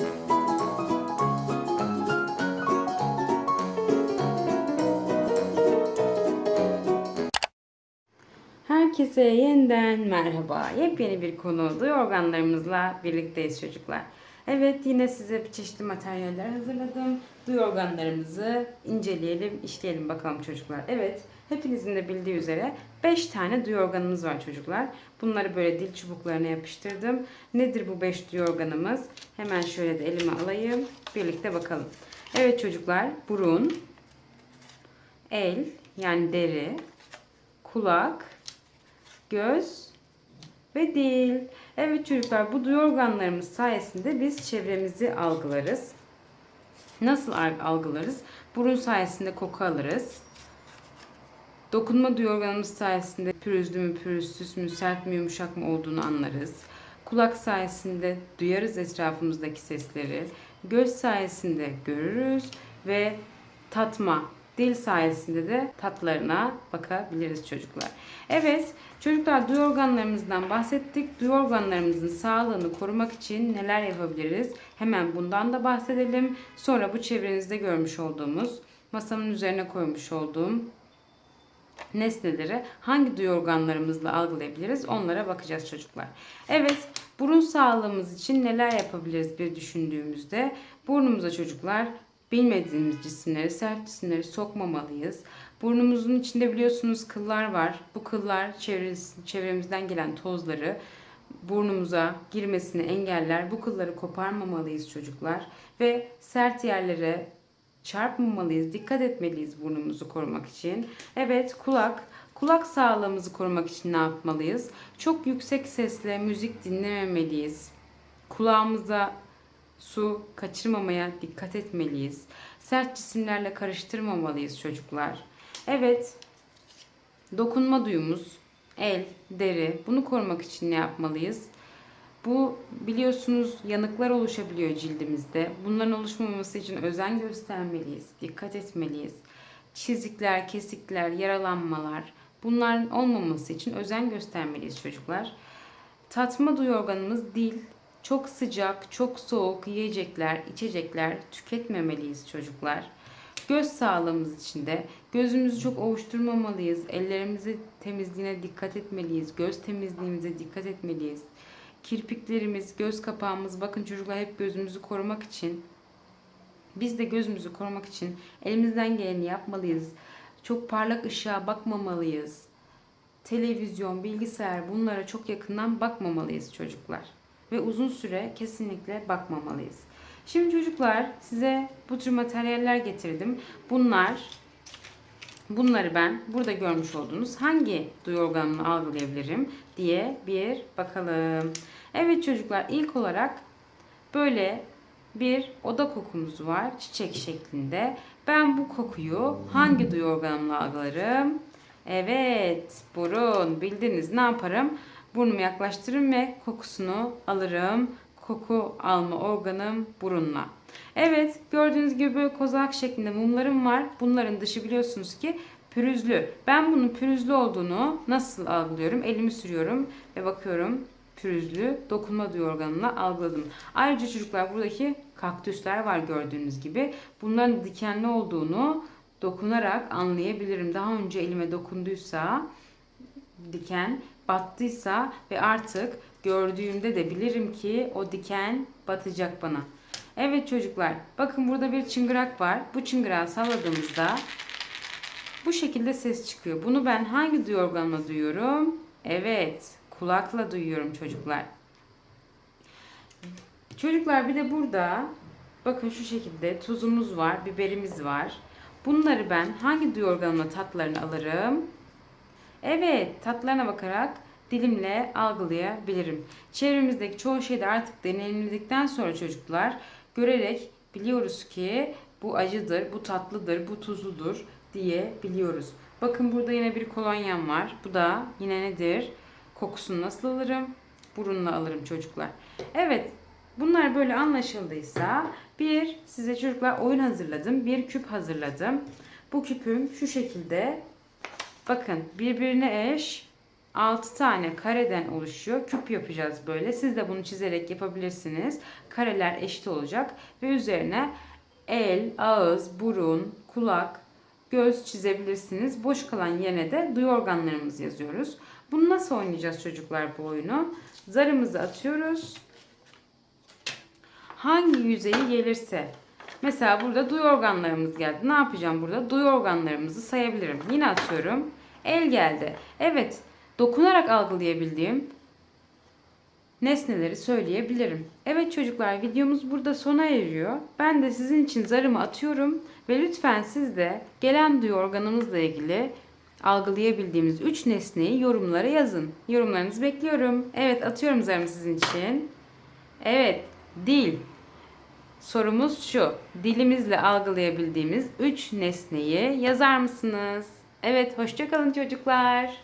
Herkese yeniden merhaba. Yepyeni bir konu duyu organlarımızla birlikteyiz çocuklar. Evet yine size çeşitli materyaller hazırladım. Duyu organlarımızı inceleyelim, işleyelim bakalım çocuklar. Evet hepinizin de bildiği üzere 5 tane duyu organımız var çocuklar. Bunları böyle dil çubuklarına yapıştırdım. Nedir bu 5 duyu organımız? Hemen şöyle de elime alayım. Birlikte bakalım. Evet çocuklar burun, el yani deri, kulak, göz ve dil. Evet çocuklar bu duyu organlarımız sayesinde biz çevremizi algılarız. Nasıl algılarız? Burun sayesinde koku alırız. Dokunma duyu organımız sayesinde pürüzlü mü, pürüzsüz mü, sert mi, yumuşak mı olduğunu anlarız. Kulak sayesinde duyarız etrafımızdaki sesleri. Göz sayesinde görürüz ve tatma, dil sayesinde de tatlarına bakabiliriz çocuklar. Evet, çocuklar duyu organlarımızdan bahsettik. Duyu organlarımızın sağlığını korumak için neler yapabiliriz? Hemen bundan da bahsedelim. Sonra bu çevrenizde görmüş olduğumuz, masamın üzerine koymuş olduğum nesneleri hangi duyu organlarımızla algılayabiliriz onlara bakacağız çocuklar. Evet burun sağlığımız için neler yapabiliriz bir düşündüğümüzde burnumuza çocuklar bilmediğimiz cisimleri sert cisimleri sokmamalıyız. Burnumuzun içinde biliyorsunuz kıllar var. Bu kıllar çevremizden gelen tozları burnumuza girmesini engeller. Bu kılları koparmamalıyız çocuklar ve sert yerlere çarpmamalıyız. Dikkat etmeliyiz burnumuzu korumak için. Evet kulak. Kulak sağlığımızı korumak için ne yapmalıyız? Çok yüksek sesle müzik dinlememeliyiz. Kulağımıza su kaçırmamaya dikkat etmeliyiz. Sert cisimlerle karıştırmamalıyız çocuklar. Evet. Dokunma duyumuz, el, deri. Bunu korumak için ne yapmalıyız? Bu biliyorsunuz yanıklar oluşabiliyor cildimizde. Bunların oluşmaması için özen göstermeliyiz, dikkat etmeliyiz. Çizikler, kesikler, yaralanmalar bunların olmaması için özen göstermeliyiz çocuklar. Tatma duyu organımız dil. Çok sıcak, çok soğuk yiyecekler, içecekler tüketmemeliyiz çocuklar. Göz sağlığımız için de gözümüzü çok ovuşturmamalıyız. Ellerimizi temizliğine dikkat etmeliyiz. Göz temizliğimize dikkat etmeliyiz kirpiklerimiz, göz kapağımız bakın çocuklar hep gözümüzü korumak için biz de gözümüzü korumak için elimizden geleni yapmalıyız. Çok parlak ışığa bakmamalıyız. Televizyon, bilgisayar bunlara çok yakından bakmamalıyız çocuklar. Ve uzun süre kesinlikle bakmamalıyız. Şimdi çocuklar size bu tür materyaller getirdim. Bunlar Bunları ben burada görmüş olduğunuz hangi duyu organını algılayabilirim diye bir bakalım. Evet çocuklar ilk olarak böyle bir oda kokumuz var çiçek şeklinde. Ben bu kokuyu hangi duyu organımla algılarım? Evet burun bildiniz ne yaparım? Burnumu yaklaştırırım ve kokusunu alırım. Koku alma organım burunla. Evet gördüğünüz gibi böyle kozalak şeklinde mumlarım var. Bunların dışı biliyorsunuz ki pürüzlü. Ben bunun pürüzlü olduğunu nasıl algılıyorum? Elimi sürüyorum ve bakıyorum pürüzlü dokunma duyu organına algıladım. Ayrıca çocuklar buradaki kaktüsler var gördüğünüz gibi. Bunların dikenli olduğunu dokunarak anlayabilirim. Daha önce elime dokunduysa diken battıysa ve artık gördüğümde de bilirim ki o diken batacak bana. Evet çocuklar bakın burada bir çıngırak var. Bu çıngırağı salladığımızda bu şekilde ses çıkıyor. Bunu ben hangi duyu organımla duyuyorum? Evet kulakla duyuyorum çocuklar. Çocuklar bir de burada bakın şu şekilde tuzumuz var, biberimiz var. Bunları ben hangi duyu organımla tatlarını alırım? Evet tatlarına bakarak dilimle algılayabilirim. Çevremizdeki çoğu şeyde artık deneyimledikten sonra çocuklar görerek biliyoruz ki bu acıdır, bu tatlıdır, bu tuzludur diye biliyoruz. Bakın burada yine bir kolonyam var. Bu da yine nedir? Kokusunu nasıl alırım? Burunla alırım çocuklar. Evet bunlar böyle anlaşıldıysa bir size çocuklar oyun hazırladım. Bir küp hazırladım. Bu küpüm şu şekilde bakın birbirine eş 6 tane kareden oluşuyor. Küp yapacağız böyle. Siz de bunu çizerek yapabilirsiniz. Kareler eşit olacak ve üzerine el, ağız, burun, kulak, göz çizebilirsiniz. Boş kalan yerine de duyu organlarımızı yazıyoruz. Bunu nasıl oynayacağız çocuklar bu oyunu? Zarımızı atıyoruz. Hangi yüzeyi gelirse Mesela burada duyu organlarımız geldi. Ne yapacağım burada? Duyu organlarımızı sayabilirim. Yine atıyorum. El geldi. Evet, dokunarak algılayabildiğim nesneleri söyleyebilirim. Evet çocuklar videomuz burada sona eriyor. Ben de sizin için zarımı atıyorum ve lütfen siz de gelen duyu organımızla ilgili algılayabildiğimiz 3 nesneyi yorumlara yazın. Yorumlarınızı bekliyorum. Evet atıyorum zarımı sizin için. Evet dil. Sorumuz şu. Dilimizle algılayabildiğimiz 3 nesneyi yazar mısınız? Evet hoşçakalın çocuklar.